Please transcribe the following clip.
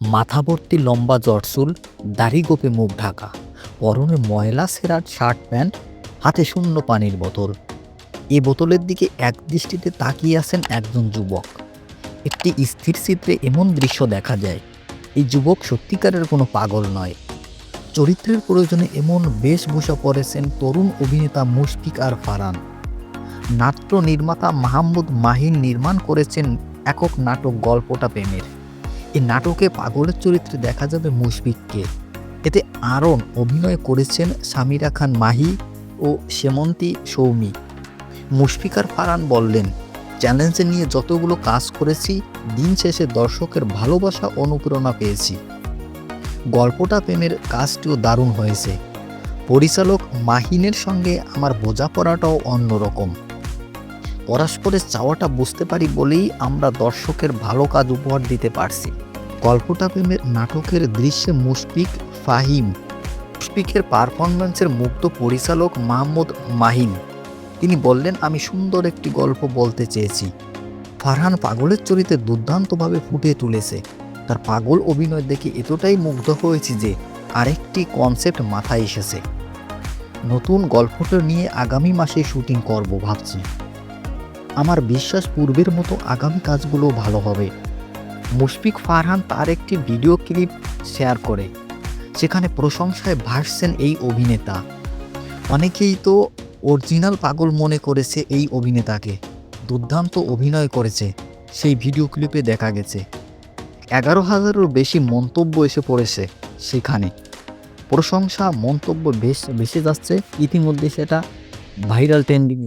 মাথা ভর্তি লম্বা জটচুল দাড়ি গোপে মুখ ঢাকা, পরনে ময়লা সেরার শার্ট প্যান্ট, হাতে শূন্য পানির বোতল। এ বোতলের দিকে এক দৃষ্টিতে তাকিয়ে আছেন একজন যুবক। একটি স্থির চিত্রে এমন দৃশ্য দেখা যায়, এই যুবক সত্যিকারের কোনো পাগল নয়। চরিত্রের প্রয়োজনে এমন বেশভূষা পরেছেন তরুণ অভিনেতা মুশফিক আর ফারান নাট্য নির্মাতা মাহমুদ মাহিন নির্মাণ করেছেন একক নাটক গল্পটা প্রেমের। এই নাটকে পাগলের চরিত্রে দেখা যাবে মুশফিককে। এতে আরন অভিনয় করেছেন সামিরা খান মাহি ও সেমন্তী সৌমি। মুশফিকার ফারান বললেন, চ্যালেঞ্জে নিয়ে যতগুলো কাজ করেছি, দিন শেষে দর্শকের ভালোবাসা, অনুপ্রেরণা পেয়েছি। গল্পটা প্রেমের কাজটিও দারুণ হয়েছে। পরিচালক মাহিনের সঙ্গে আমার বোঝাপড়াটাও অন্যরকম। পরস্পরের চাওয়াটা বুঝতে পারি বলেই আমরা দর্শকের ভালো কাজ উপহার দিতে পারছি। গল্পটা প্রেমের নাটকের দৃশ্যে মুশফিক ফাহিম। মুশফিকের পারফরম্যান্সের মুক্ত পরিচালক মাহমুদ মাহিন তিনি বললেন, আমি সুন্দর একটি গল্প বলতে চেয়েছি। ফারহান পাগলের চরিত্রে দুর্দান্তভাবে ফুটিয়ে তুলেছে। তার পাগল অভিনয় দেখে এতটাই মুগ্ধ হয়েছি যে আরেকটি কনসেপ্ট মাথায় এসেছে। নতুন গল্পটা নিয়ে আগামী মাসে শুটিং করব ভাবছি। আমার বিশ্বাস পূর্বের মতো আগামী কাজগুলো ভালো হবে। মুশফিক ফারহান তার একটি ভিডিও ক্লিপ শেয়ার করে সেখানে প্রশংসায় ভাসছেন এই অভিনেতা। অনেকেই তো অরিজিনাল পাগল মনে করেছে এই অভিনেতাকে, দুর্দান্ত অভিনয় করেছে, সেই ভিডিও ক্লিপে দেখা গেছে। এগারো হাজারেরও বেশি মন্তব্য এসে পড়েছে সেখানে। প্রশংসা মন্তব্য বেশ, বেশি যাচ্ছে, ইতিমধ্যে সেটা ভাইরাল ট্রেন্ডিং